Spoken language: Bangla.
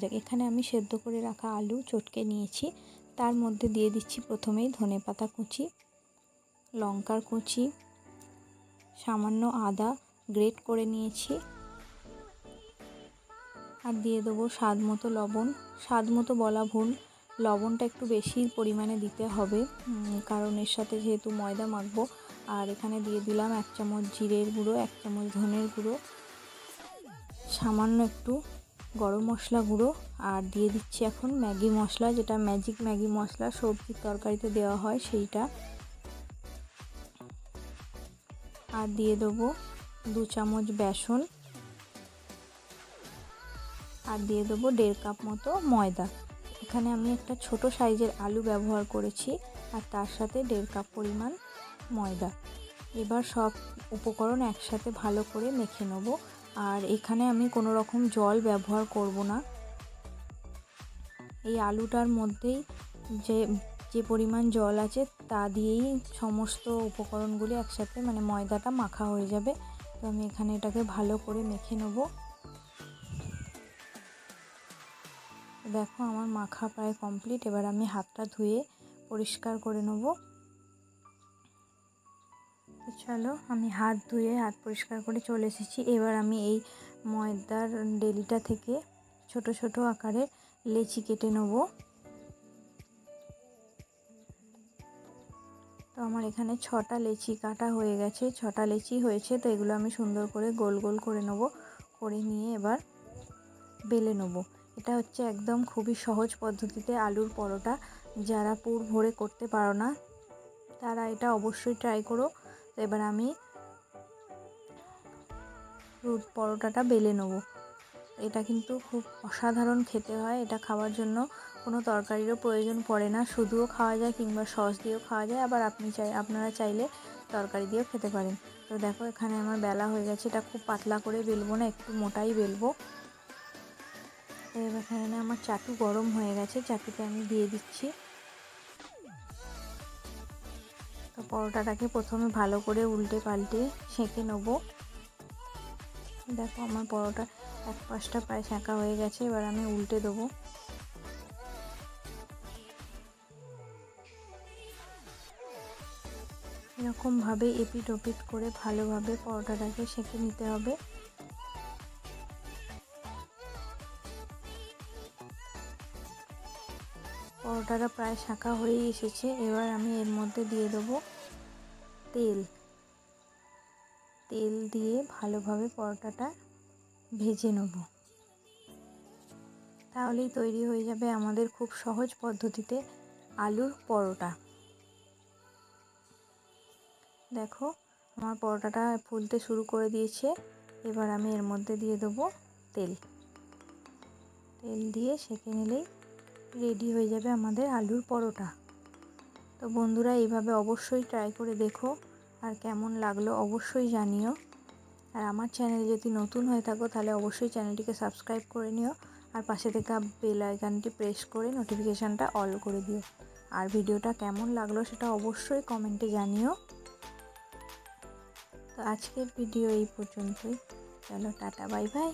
যাক, এখানে আমি সেদ্ধ করে রাখা আলু চটকে নিয়েছি। তার মধ্যে দিয়ে দিচ্ছি প্রথমেই ধনে পাতা কুচি, লঙ্কার কুচি, সামান্য আদা গ্রেট করে নিয়েছি। আর দিয়ে দেবো স্বাদ মতো লবণ। স্বাদ মতো বলা ভুল, লবণটা একটু বেশি পরিমাণে দিতে হবে কারণ এর সাথে যেহেতু ময়দা মাখবো। আর এখানে দিয়ে দিলাম এক চামচ জিরের গুঁড়ো, এক চামচ ধনের গুঁড়ো। সামান্য একটু গরম মশলা গুঁড়ো আর দিয়ে দিচ্ছি এখন ম্যাগি মশলা, যেটা ম্যাজিক ম্যাগি মশলা সবজির তরকারিতে দেওয়া হয় সেইটা। আর দিয়ে দেবো দু চামচ বেসন। আর দিয়ে দেবো দেড় কাপ মতো ময়দা। এখানে আমি একটা ছোট সাইজের আলু ব্যবহার করেছি আর তার সাথে দেড় কাপ পরিমাণ ময়দা। এবার সব উপকরণ একসাথে ভালো করে মেখে নেব। আর এখানে আমি কোনো রকম জল ব্যবহার করব না। এই আলুটার মধ্যেই যে যে পরিমাণ জল আছে তা দিয়েই সমস্ত উপকরণগুলি একসাথে মানে ময়দাটা মাখা হয়ে যাবে। তো আমি এখানে এটাকে ভালো করে মেখে নেব। দেখো আমার মাখা প্রায় কমপ্লিট। এবার আমি হাতটা ধুয়ে পরিষ্কার করে নেব। তো চলো, আমি হাত ধুয়ে হাত পরিষ্কার করে চলে এসেছি। এবার আমি এই ময়দার ডেলিটা থেকে ছোট ছোট আকারে লেচি কেটে নেব। তো আমার এখানে ছটা লেচি কাটা হয়ে গেছে, ছটা লেচি হয়েছে, তো এগুলো আমি সুন্দর করে গোল গোল করে নেব, করে নিয়ে এবার বেলে নেব। এটা হচ্ছে একদম খুবই সহজ পদ্ধতিতে আলুর পরোটা। যারা পুর ভরে করতে পারো না, তারা এটা অবশ্যই ট্রাই করো। তো এবার আমি পরোটাটা বেলে নেব। এটা কিন্তু খুব অসাধারণ খেতে হয়। এটা খাওয়ার জন্য কোনো তরকারিরও প্রয়োজন পড়ে না। শুধুও খাওয়া যায় কিংবা সস দিয়েও খাওয়া যায়। আবার আপনি চাই, আপনারা চাইলে তরকারি দিয়েও খেতে পারেন। তো দেখো, এখানে আমার বেলা হয়ে গেছে। এটা খুব পাতলা করে বেলবো না, একটু মোটাই বেলবো। এবার এখানে আমার চাটু গরম হয়ে গেছে। চাটুতে আমি দিয়ে দিচ্ছি। তো পরোটাটাকে প্রথমে ভালো করে উল্টে পাল্টে সেঁকে নেব। দেখো আমার পরোটা এক পাশটা প্রায় সেঁকা হয়ে গেছে, এবার আমি উল্টে দেবো। এরকমভাবে এপিট ওপিট করে ভালোভাবে পরোটাটাকে সেঁকে নিতে হবে। পরোটাটা প্রায় শাঁকা হয়েই এসেছে। এবার আমি এর মধ্যে দিয়ে দেবো তেল। তেল দিয়ে ভালোভাবে পরোটাটা ভেজে নেব। তাহলেই তৈরি হয়ে যাবে আমাদের খুব সহজ পদ্ধতিতে আলুর পরোটা। দেখো, আমার পরোটাটা ফুলতে শুরু করে দিয়েছে। এবার আমি এর মধ্যে দিয়ে দেবো তেল। তেল দিয়ে সেঁকে নিলেই রেডি হয়ে যাবে আমাদের আলুর পরোটা। তো বন্ধুরা, এইভাবে অবশ্যই ট্রাই করে দেখো আর কেমন লাগল অবশ্যই জানিও। আর আমার চ্যানেল যদি নতুন হয়ে থাকো, তাহলে অবশ্যই চ্যানেলটিকে সাবস্ক্রাইব করে নিও আর পাশে থেকে বেল আইকনটি প্রেস করে নোটিফিকেশানটা অল করে দিও। আর ভিডিওটা কেমন লাগল সেটা অবশ্যই কমেন্টে জানিও। তো আজকের ভিডিও এই পর্যন্তই। চলো, টাটা বাই বাই